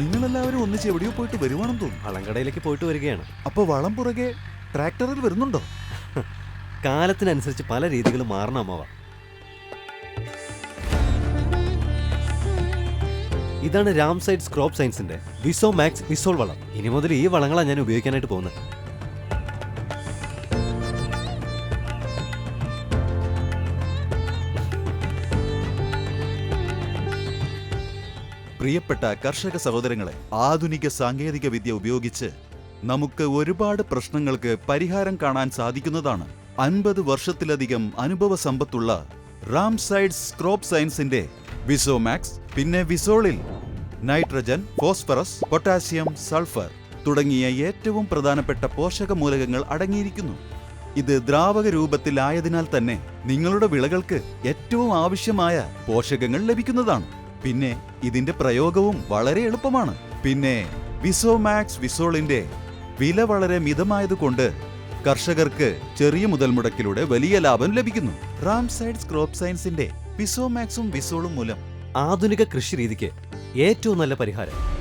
എല്ലാവരും ഒന്നിച്ച് എവിടെയോ പോയിട്ട് വരുവാണെന്ന് തോന്നുന്നു. വളങ്കടയിലേക്ക് പോയിട്ട് വരികയാണ്. അപ്പൊ വളം പുറകെ ട്രാക്ടറിൽ വരുന്നുണ്ടോ? കാലത്തിനനുസരിച്ച് പല രീതികളും മാറണം അമ്മവ ഇതാണ് രാം സൈഡ്സ് ക്രോപ്പ് സയൻസിന്റെ വിസോ മാക്സ് വിസോൾ വളം. ഇനി മുതൽ ഈ വളങ്ങളാണ് ഞാൻ ഉപയോഗിക്കാനായിട്ട് പോകുന്നത്. പ്രിയപ്പെട്ട കർഷക സഹോദരങ്ങളെ ആധുനിക സാങ്കേതിക വിദ്യ ഉപയോഗിച്ച് നമുക്ക് ഒരുപാട് പ്രശ്നങ്ങൾക്ക് പരിഹാരം കാണാൻ സാധിക്കുന്നതാണ്. അൻപത് വർഷത്തിലധികം അനുഭവ സമ്പത്തുള്ള റാം സൈഡ്സ് ക്രോപ്പ് സയൻസിന്റെ വിസോമാക്സ് പിന്നെ വിസോളിൽ നൈട്രജൻ ഫോസ്ഫറസ് പൊട്ടാസ്യം സൾഫർ തുടങ്ങിയ ഏറ്റവും പ്രധാനപ്പെട്ട പോഷക മൂലകങ്ങൾ അടങ്ങിയിരിക്കുന്നു. ഇത് ദ്രാവക രൂപത്തിലായതിനാൽ തന്നെ നിങ്ങളുടെ വിളകൾക്ക് ഏറ്റവും ആവശ്യമായ പോഷകങ്ങൾ ലഭിക്കുന്നതാണ്. പിന്നെ ഇതിന്റെ പ്രയോഗവും വളരെ എളുപ്പമാണ്. പിന്നെ വിസോമാക്സ് വിസോളിന്റെ വില വളരെ മിതമായതുകൊണ്ട് കർഷകർക്ക് ചെറിയ മുതൽ മുടക്കിലൂടെ വലിയ ലാഭം ലഭിക്കുന്നു. റാം സൈഡ്സ് ക്രോപ്പ് സയൻസിന്റെ വിസോമാക്സും വിസോളും മൂലം ആധുനിക കൃഷി രീതിക്ക് ഏറ്റവും നല്ല പരിഹാരം.